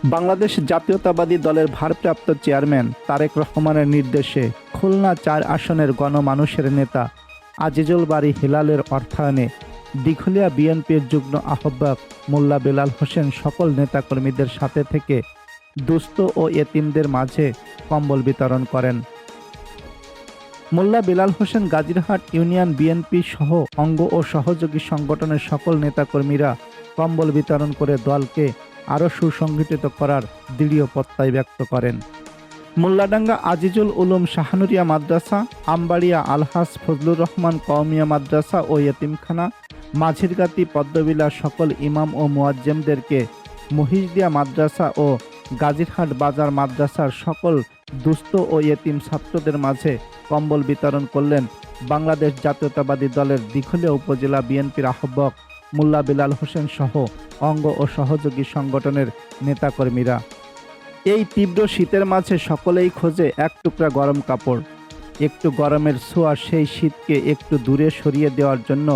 বাংলাদেশ জাতীয়তাবাদী দলের ভারপ্রাপ্ত চেয়ারম্যান তারেক রহমানের নির্দেশে খুলনা চার আসনের গণমানুষের নেতা আজিজুল বাড়ি হিলালের অর্থায়নে দিঘলিয়া বিএনপির যুগ্ম আহ্বায়ক মোল্লা বেলাল হোসেন সকল নেতাকর্মীদের সাথে থেকে দুস্থ ও এতিমদের মাঝে কম্বল বিতরণ করেন। মোল্লা বেলাল হোসেন গাজীরহাট ইউনিয়ন বিএনপি সহ অঙ্গ ও সহযোগী সংগঠনের সকল নেতাকর্মীরা কম্বল বিতরণ করে দলকে আরও সুসংগঠিত করার দৃঢ় প্রত্যয় ব্যক্ত করেন। মোল্লাডাঙ্গা আজিজুল উলুম শাহানুরিয়া মাদ্রাসা, আমবাড়িয়া আলহাস ফজলুর রহমান কওমিয়া মাদ্রাসা ও ইয়েতিমখানা মাঝিরগাতি পদ্মবিলা সকল ইমাম ও মুয়াজ্জেমদেরকে মহিষদিয়া মাদ্রাসা ও গাজীরহাট বাজার মাদ্রাসার সকল দুস্থ ও ইয়েতিম ছাত্রদের মাঝে কম্বল বিতরণ করলেন বাংলাদেশ জাতীয়তাবাদী দলের দিঘলিয়া উপজেলা বিএনপির আহ্বায়ক মোল্লা বিলাল হোসেন সহ অঙ্গ ও সহযোগী সংগঠনের নেতাকর্মীরা। এই তীব্র শীতের মাঝে সকলেই খোঁজে এক টুকরা গরম কাপড়। একটু গরমের ছোঁয়া সেই শীতকে একটু দূরে সরিয়ে দেওয়ার জন্য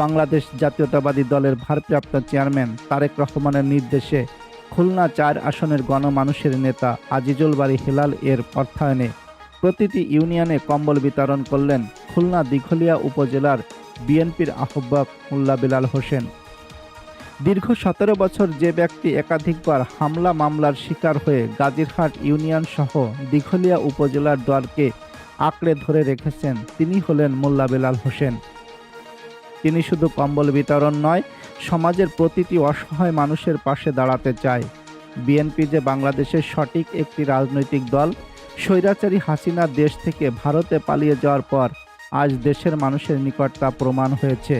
বাংলাদেশ জাতীয়তাবাদী দলের ভারপ্রাপ্ত চেয়ারম্যান তারেক রহমানের নির্দেশে খুলনা চার আসনের গণমানুষের নেতা আজিজুল বাড়ি হিলাল এর অর্থায়নে প্রতিটি ইউনিয়নে কম্বল বিতরণ করলেন খুলনা দিঘলিয়া উপজেলার বিএনপির আহ্বায়ক মোল্লা বিলাল হোসেন। দীর্ঘ সতেরো বছর যে ব্যক্তি একাধিকবার হামলা মামলার শিকার হয়ে গাজীরহাট ইউনিয়ন সহ দিঘলিয়া উপজেলার দ্বারকে আঁকড়ে ধরে রেখেছেন, তিনি হলেন মোল্লা বেলাল হোসেন। তিনি শুধু কম্বল বিতরণ নয়, সমাজের প্রতিটি অসহায় মানুষের পাশে দাঁড়াতে চায়। বিএনপি যে বাংলাদেশের সঠিক একটি রাজনৈতিক দল, স্বৈরাচারী হাসিনা দেশ থেকে ভারতে পালিয়ে যাওয়ার পর আজ দেশের মানুষের নিকট তা প্রমাণ হয়েছে।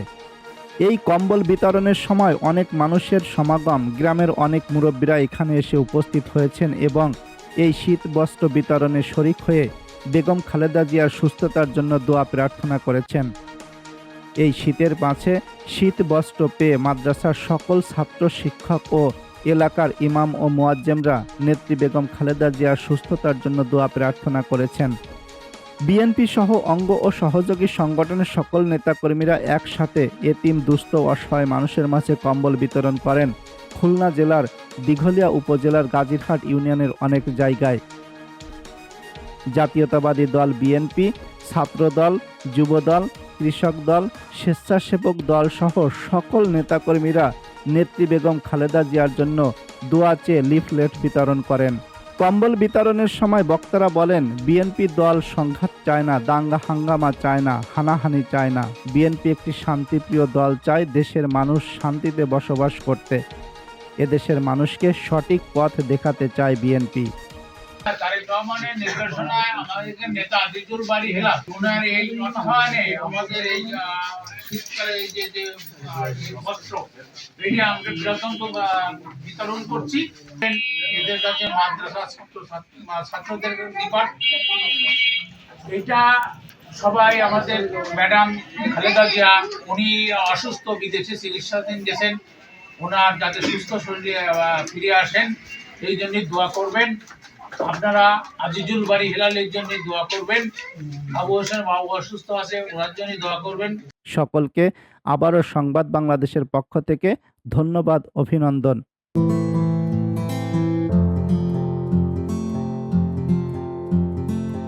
এই কম্বল বিতরণের সময় অনেক মানুষের সমাগম, গ্রামের অনেক মুরব্বীরা এখানে এসে উপস্থিত হয়েছেন এবং এই শীত বস্ত্র বিতরণে শরিক হয়ে বেগম খালেদা জিয়ার সুস্থতার জন্য দোয়া প্রার্থনা করেছেন। এই শীতের মাঝে শীত বস্ত্র পেয়ে মাদ্রাসার সকল ছাত্র, শিক্ষক ও এলাকার ইমাম ও মোয়াজ্জেমরা নেত্রী বেগম খালেদা জিয়ার সুস্থতার জন্য দোয়া প্রার্থনা করেছেন। বিএনপি সহ অঙ্গ ও সহযোগী সংগঠনের সকল নেতাকর্মীরা একসাথে এতিম দুস্থ অসহায় মানুষের মাঝে কম্বল বিতরণ করেন। খুলনা জেলার দিঘলিয়া উপজেলার গাজীরহাট ইউনিয়নের অনেক জায়গায়। জাতীয়তাবাদী দল বিএনপি, ছাত্রদল, যুবদল কৃষক দল স্বেচ্ছাসেবক দল সহ সকল নেতাকর্মীরা নেত্রী বেগম খালেদা জিয়ার জন্য দোয়া চেয়ে লিফলেট বিতরণ করেন। কম্বল বিতরণের সময় বক্তারা বলেন, বিএনপি দল সংঘাত চায় না, দাঙ্গা হাঙ্গামা চায় না, হানাহানি চায় না। বিএনপি একটি শান্তিপ্রিয় দল চায়, দেশের মানুষ শান্তিতে বসবাস করতে। এদেশের মানুষকে সঠিক পথ দেখাতে চায় বিএনপি। নেতা বাড়ি এই আমাদের এই শীতকালে এই যে যে আমরা বিতরণ করছি। এদের কাছে মাদ্রাসা ছাত্র ছাত্রদের নিকট। এটা সবাই আমাদের ম্যাডাম খালেদা জিয়া, উনি অসুস্থ, বিদেশে চিকিৎসাধীন গেছেন। ওনার যাতে সুস্থ শরীরে ফিরে আসেন এই জন্যই দোয়া করবেন। আপনারা আজিজুল বাড়ি হেলালের জন্য দোয়া করবেন। আবু হোসেন বাবু অসুস্থ আছে, ওনার জন্য দোয়া করবেন। সকলকে আবারও সংবাদ বাংলাদেশের পক্ষ থেকে ধন্যবাদ, অভিনন্দন।